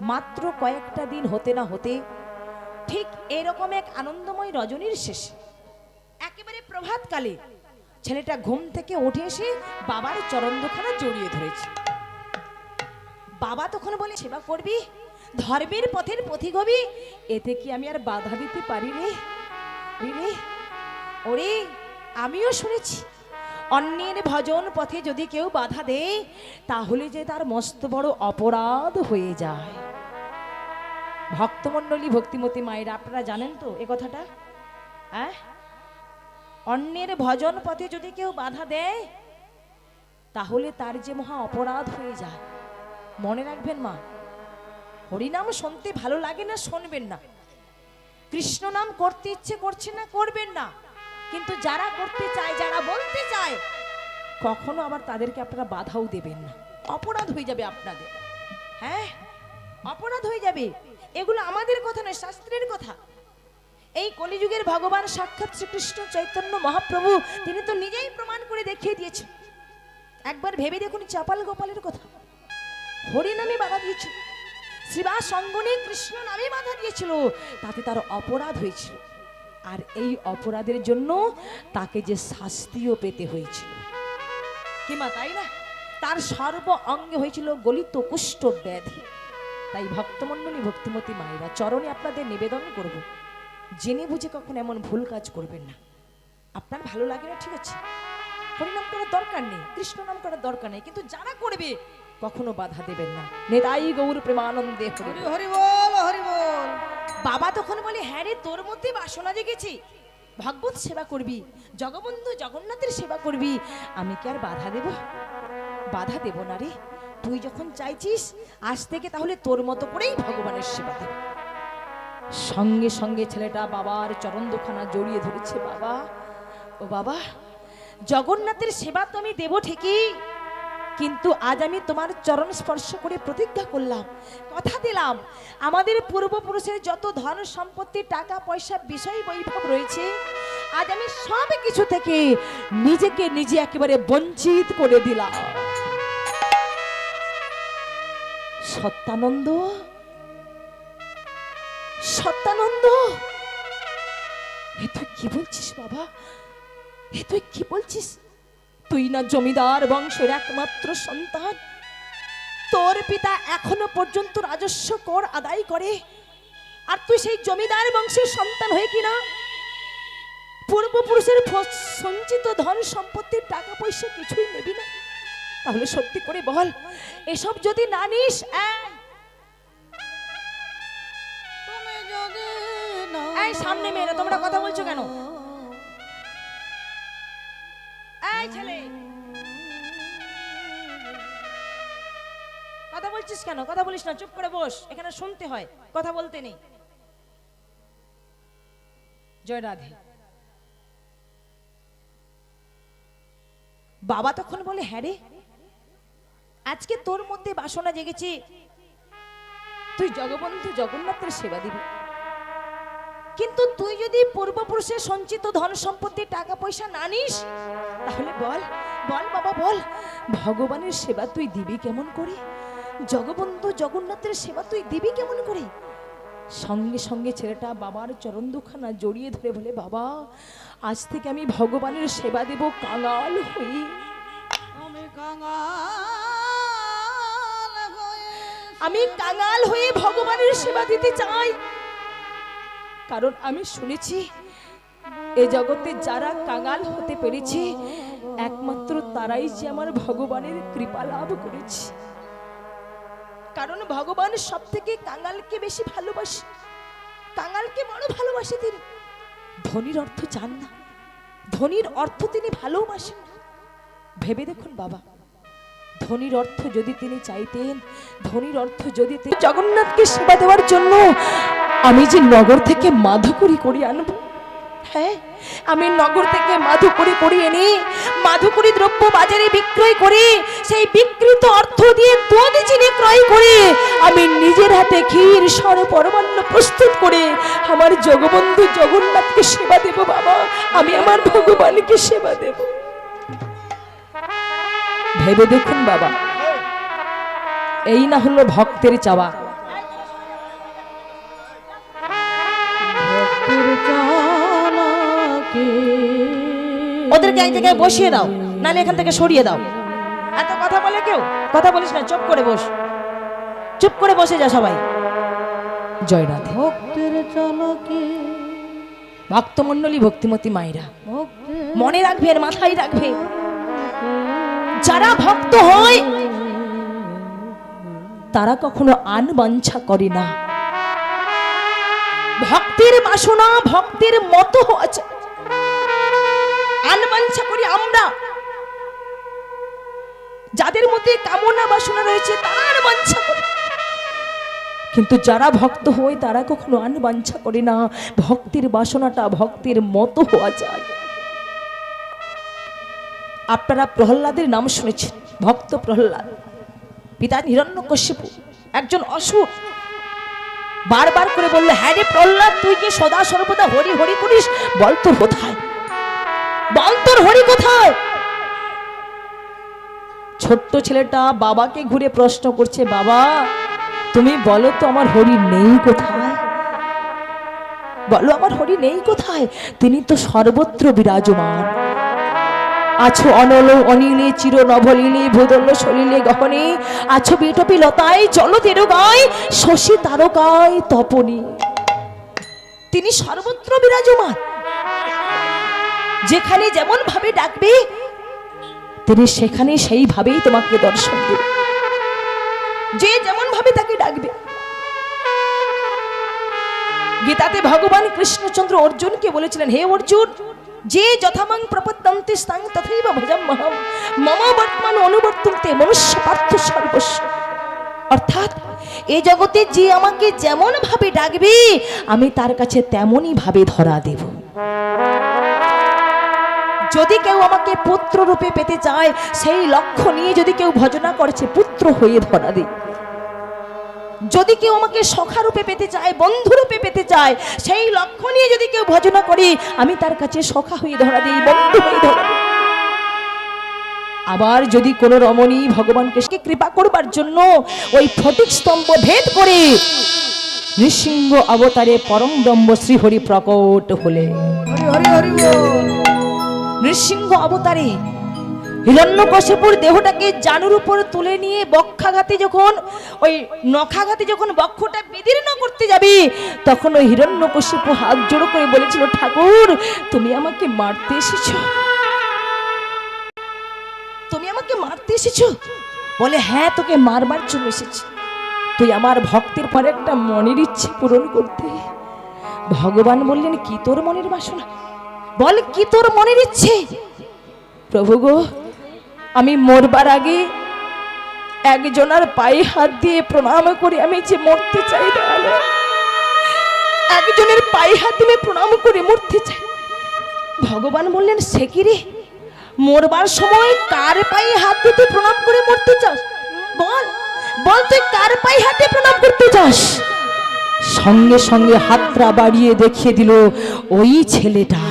মাত্র কয়েকটা দিন হতে না হতে ঠিক এরকম এক আনন্দময় রজনীর শেষে, একেবারে প্রভাতকালে ছেলেটা ঘুম থেকে উঠে এসে বাবার চরণ জড়িয়ে ধরেছে। বাবা তখন বলে, সেবা করবি? ধর্মের পথের পথিক হবি? এতে কি আমি আর বাধা দিতে পারি রে রে? ওরে, আমিও শুনেছি অন্যের ভজন পথে যদি কেউ বাধা দেয়, তাহলে যে তার মস্ত বড় অপরাধ হয়ে যায়। ভক্তমণ্ডলী, ভক্তিমতী মায়েরা, আপনারা জানেন তো এ কথাটা? অন্যের ভজন পথে যদি কেউ বাধা দেয়, তাহলে তার যে মহা অপরাধ হয়ে যায়। মনে রাখবেন মা, হরিনাম শুনতে ভালো লাগে না, শুনবেন না। কৃষ্ণ নাম করতে ইচ্ছে করছে না, করবেন না। কিন্তু যারা করতে চায়, যারা বলতে চায়, কখনো আবার তাদেরকে আপনারা বাধাও দেবেন না। অপরাধ হয়ে যাবে আপনাদের। হ্যাঁ? অপরাধ হয়ে যাবে। এগুলো আমাদের কথা নয়, শাস্ত্রের কথা। এই কলিযুগের ভগবান সাক্ষাৎ শ্রীকৃষ্ণ চৈতন্য মহাপ্রভু, তিনি তো নিজেই প্রমাণ করে দেখিয়ে দিয়েছেন। একবার ভেবে দেখুন চাপাল গোপালের কথা। হরিনামে বাধা দিয়েছিল। শ্রীবাস অঙ্গনে কৃষ্ণ নামে বাধা দিয়েছিল। তাতে তার অপরাধ হয়েছিল। আর এই অপরাধের জন্য তাকে যে শাস্তিও পেতে হয়েছিল। কিমা তাই না? তার সর্ব অঙ্গে হয়েছিল গলিত কুষ্ঠ ব্যাধি। তাই ভক্তমণ্ডলী, ভক্তিমতী মায়েরা, চরণে আপনাদের নিবেদন করব। জেনে বুঝে কখন এমন ভুল কাজ করবেন না। আপনার ভালো লাগে না, ঠিক আছে? হরিনাম করার দরকার নেই, কৃষ্ণ নাম করার দরকার নেই, কিন্তু যারা করবে, কখনো বাধা দেবেন না। নেতাই গৌর প্রেমানন্দে হরি হরি বল। বাবা তখন বলে হ্যাঁ রে, তোর মধ্যে বাসনা জেগেছে। ভগবত সেবা করবি, জগবন্ধু জগন্নাথের সেবা করবি। আমি কি আর বাধা দেব? বাধা দেব না রে। তুই যখন চাইছিস, আজ থেকে তাহলে তোর মতো করেই ভগবানের সেবা দেব। সঙ্গে সঙ্গে ছেলেটা বাবার চরণ দুখানা জড়িয়ে ধরেছে, বাবা, ও বাবা, জগন্নাথের সেবা তো আমি দেব ঠিকই কিন্তু আজ আমি তোমার চরণ স্পর্শ করে প্রতিজ্ঞা করলাম। কথা দিলাম, আমাদের পূর্বপুরুষের যত ধন সম্পত্তি, টাকা, পয়সা, বিষয়, বৈভব রয়েছে, আজ আমি সব কিছু থেকে নিজেকে নিজে একেবারে বঞ্চিত করে দিলাম। সত্যানন্দ? সত্যানন্দ? এ তুই কি বলছিস বাবা? এ তুই কি বলছিস? তুই না জমিদার বংশের একমাত্র সন্তান। তোর পিতা এখনও পর্যন্ত রাজস্ব কর আদায় করে। আর তুই সেই জমিদার বংশের সন্তান হয়ে কিনা পূর্বপুরুষের সঞ্চিত ধন সম্পত্তির টাকা পয়সা কিছুই নেবি না। তাহলে সত্যি করে বল এসব যদি না নিস সামনে মেয়েরা তোমরা কথা বলছো কেন? ছেলে। কথা বলছিস কেন? কথা বলিস না, চুপ করে বস। এখানে শুনতে হয়, কথা বলতে নেই। জয় রাধে। বাবা তখন বলে হ্যাঁ আজকে তোর মধ্যে বাসনা জেগেছে। তুই জগবন্ধু জগন্নাথের সেবা দিবি। কিন্তু তুই যদি পূর্বপুরুষের সঞ্চিত ধন সম্পত্তি টাকা পয়সা না নিস তাহলে বল বল বাবা বল ভগবানের সেবা তুই দিবি কেমন করে? জগবন্ধু জগন্নাথের সেবা তুই দিবি কেমন করে? সঙ্গে সঙ্গে ছেলেটা বাবার চরণ দুখানা জড়িয়ে ধরে বলে বাবা আজ থেকে আমি ভগবানের সেবা দেব কাঙাল হই আমি কাঙাল হয়ে আমি কাঙাল হয়ে ভগবানের সেবা দিতে চাই। কারণ আমি শুনেছি, এ জগতে যারা কাঙাল হতে পেরেছে, একমাত্র তারাই যে আমার ভগবানের কৃপা লাভ করেছে। কারণ ভগবান সব থেকে কাঙালকে বেশি ভালোবাসে। কাঙালকে বড় ভালোবাসে তিনি। ধনির অর্থ চান না। ধনির অর্থ তিনি ভালোবাসেন ভেবে দেখুন বাবা, ধনির অর্থ যদি তিনি চাইতেন, ধনির অর্থ যদি তিনি জগন্নাথকে সেবা দেওয়ার জন্য আমি যে নগর থেকে মাধুকরি করে আনব। হ্যাঁ আমি নগর থেকে মাধুকরি করে এনে মাধুকরি দ্রব্য বাজারে বিক্রয় করে, সেই বিকৃত অর্থ দিয়ে দুধ চিনি ক্রয় করে, আমি নিজের হাতে ক্ষীর স্বর পরমান্ন প্রস্তুত করে আমার জগবন্ধু জগন্নাথকে সেবা দেব বাবা। আমি আমার ভগবানকে সেবা দেব। ভেবে দেখুন বাবা, এই না হলো ভক্তের চাওয়া। ওদেরকে এক জায়গায় বসিয়ে দাও নাহলে এখান থেকে সরিয়ে দাও। এত কথা বলে কেউ? কথা বলিস না চুপ করে বস। চুপ করে বসে যা সবাই। জয় রাধে। ভক্তির চলকে। ভক্তমণ্ডলী ভক্তিমতী মায়েরা। মনে রাখবে আর মাথায় রাখবে। যারা ভক্ত হয় তারা কখনো আন বাঞ্ছা করে না। ভক্তির বাসনা ভক্তির মতো আছে। আন বাঞ্ছা করি আমরা। যাদের মধ্যে কামনা বাসনা রয়েছে, তারা আন বাঞ্ছা করে। কিন্তু যারা ভক্ত হয়, তারা কখনো আন বাঞ্ছা করে না। ভক্তির বাসনাটা ভক্তির মতো হওয়া যায়। আপনারা প্রহ্লাদের নাম শুনেছেন, ভক্ত প্রহ্লাদ। পিতা হিরণ্যকশ্যপু একজন অসুর। বারবার করে বললে হ্যাঁ রে প্রহ্লাদ, তুই কি সদা সর্বদা হরি হরি করিস, বল তোর কোথায়? বল তোর হরি কোথায়? ছোট্ট ছেলেটা বাবাকে ঘুরে প্রশ্ন করছে, বাবা, তুমি বলো তো আমার হরি নেই কোথায়? বলো, আমার হরি নেই কোথায়? তিনি তো সর্বত্র বিরাজমান। আছো অনল অনিলে, চির নভলিলে ভূদল সলিলে গহনে, আছো বিটপি লতায়, জল তেরগায়, শশী তারকায় তপনি। তিনি সর্বত্র বিরাজমান। যেখানে যেমন ভাবে ডাকবে, তিনি সেখানে সেইভাবেই তোমাকে দর্শন দেবে। যে যেমন ভাবে তাকে ডাকবে। গীতাতে ভগবান কৃষ্ণচন্দ্র অর্জুনকে বলেছিলেন, হে অর্জুন, যে যথামাং প্রপদ্যন্তে স্তাং তথৈব ভজম মহম। মম বর্তমান অনুবর্তন্তে মনুষ্য পার্থ সর্বস্ব। অর্থাৎ এই জগতে যে আমাকে যেমন ভাবে ডাকবে, আমি তার কাছে তেমনই ভাবে ধরা দেব। যদি কেউ আমাকে পুত্র রূপে পেতে চায়, সেই লক্ষ্য নিয়ে যদি কেউ ভজনা করছে, পুত্র হয়ে ধরা দিই যদি কেউ আমাকে সখা রূপে পেতে চায়, বন্ধু রূপে পেতে চায়, সেই লক্ষ্য নিয়ে যদি কেউ ভজনা করি, আমি তার কাছে সখা হয়ে ধরা দিই, বন্ধু হয়ে ধরা দিই। আবার যদি কোনো রমণী ভগবানকে সে কৃপা করবার জন্য ওই ফটিক স্তম্ভ ভেদ করে, নৃসিংহ অবতারে পরম ব্রহ্ম শ্রীহরি প্রকট হলে হরি হরি হরি বল নৃসিংহ অবতারে। হিরণ্যকশিপুর দেহটাকে জানুর উপর তুলে নিয়ে বক্ষাঘাতে যখন, ওই নখাঘাতে যখন বক্ষটা বিদীর্ণ করতে যাবে, তখন ওই হিরণ্যকশিপু হাত জোড়ো করে বলেছিল, ঠাকুর, তুমি আমাকে মারতে এসেছ। তুমি আমাকে মারতে এসেছ? বলে হ্যাঁ তোকে মারবার জন্য এসেছি। তুই আমার ভক্তের পরে একটা মনের ইচ্ছে পূরণ করতে। ভগবান বললেন, কি তোর মনের বাসনা? বল কি তোর মনের ইচ্ছে? প্রভু গো, আমি মরবার আগে একজনের পায়ে হাত দিয়ে প্রণাম করে। আমি যে মরতে চাই একজনের পায়ে হাত দিয়ে প্রণাম করে মরতে চাই। ভগবান বললেন, সে কি রে? মরবার সময় কার পায়ে হাত দিয়ে প্রণাম করে মরতে চাস? বল বল তুই কার পায়ে হাতে প্রণাম করতে চাস? সঙ্গে সঙ্গে হাতটা বাড়িয়ে দেখিয়ে দিল, ওই ছেলেটা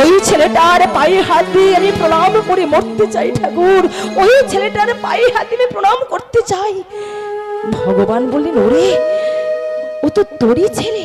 ওই ছেলেটার পায়ে হাত দিয়ে আমি প্রণাম করে মরতে চাই, ঠাকুর। ওই ছেলেটার পায়ে হাত দিয়ে প্রণাম করতে চাই। ভগবান বললেন, ওরে, ও তো তোরই ছেলে।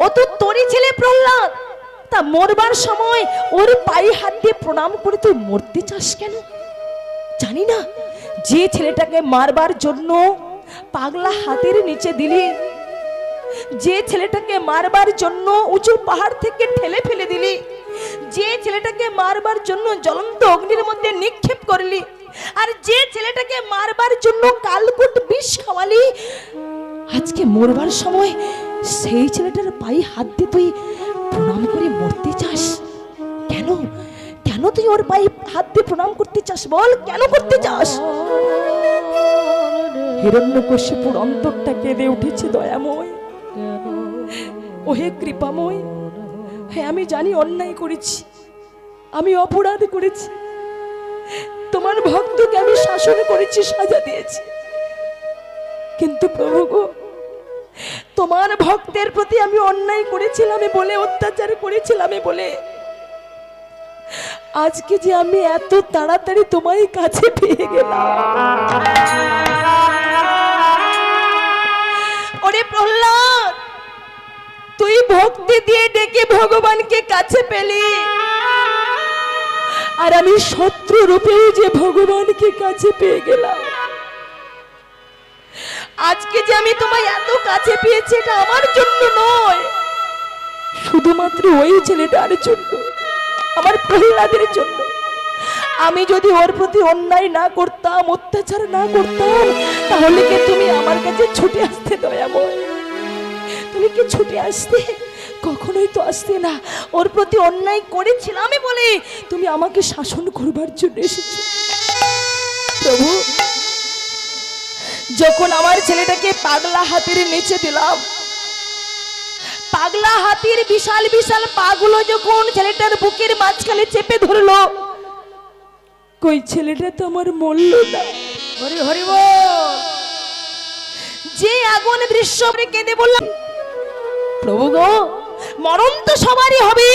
ও তো তোরই ছেলে প্রহ্লাদ। তা মরবার সময় ওর পায়ে হাত দিয়ে প্রণাম করে তুই মরতে চাস কেন? জানি না। যে ছেলেটাকে মারবার জন্য পাগলা হাতের নিচে দিলি যে ছেলেটাকে মারবার জন্য উঁচু পাহাড় থেকে ঠেলে ফেলে দিলি, যে ছেলেটাকে মারবার জন্য জ্বলন্ত অগ্নির মধ্যে নিক্ষেপ করলি, আর যে ছেলেটাকে মারবার জন্য কালকুট বিষ খাওয়ালি, আজকে মরবার সময় সেই ছেলেটার পায়ে হাত দিয়ে তুই প্রণাম করে মরতে চাস? কেন? কেন তুই ওর পায়ে হাত দিয়ে প্রণাম করতে চাস বল? কেন করতে চাস? হিরণ্যকশিপুর অন্তরটা কেঁদে উঠেছে দয়াময়। ওহে কৃপাময়। হ্যাঁ আমি জানি অন্যায় করেছি। আমি অপরাধ করেছি। তোমার ভক্তকে আমি শাসন করেছি, সাজা দিয়েছি। কিন্তু প্রভু গো, তোমার ভক্তের প্রতি আমি অন্যায় করেছিলাম বলে, অত্যাচার করেছিলাম বলে। আজকে যে আমি এত তাড়াতাড়ি তোমার কাছে পেয়ে গেলাম। ওরে প্রহ্লাদ! তুই ভক্তি দিয়ে ডেকে ভগবানকে কাছে পেলি। আর আমি শত্রু রূপেও যে ভগবানকে কাছে পেয়ে গেলাম। আজকে যে আমি তোমায় এত কাছে পেয়েছি, এটা আমার জন্য নয়। শুধুমাত্র ওই ছেলেটার জন্য, আমার প্রহ্লাদের জন্য। আমি যদি ওর প্রতি অন্যায় না করতাম, অত্যাচার না করতাম, তাহলে কি তুমি আমার কাছে ছুটে আসতে দয়াময়? তুমি কি ছুটে আসতে কখনোই তো আসতে না। ওর প্রতি অন্যায় করেছিলাম বলে তুমি আমাকে শাসন করবার জন্য এসেছ। প্রভু যখন আমার ছেলেটাকে পাগলা হাতির নিচে দিলাম পাগলা হাতির বিশাল বিশাল পাগুলো যখন ছেলেটার বুকের মাঝখানে চেপে ধরলো কই ছেলেটা তো আমার মরল না। হরি হরি যে আগুন দৃশ্য কেঁদে বললাম প্রভু গো। মরণ তো সবারই হবে।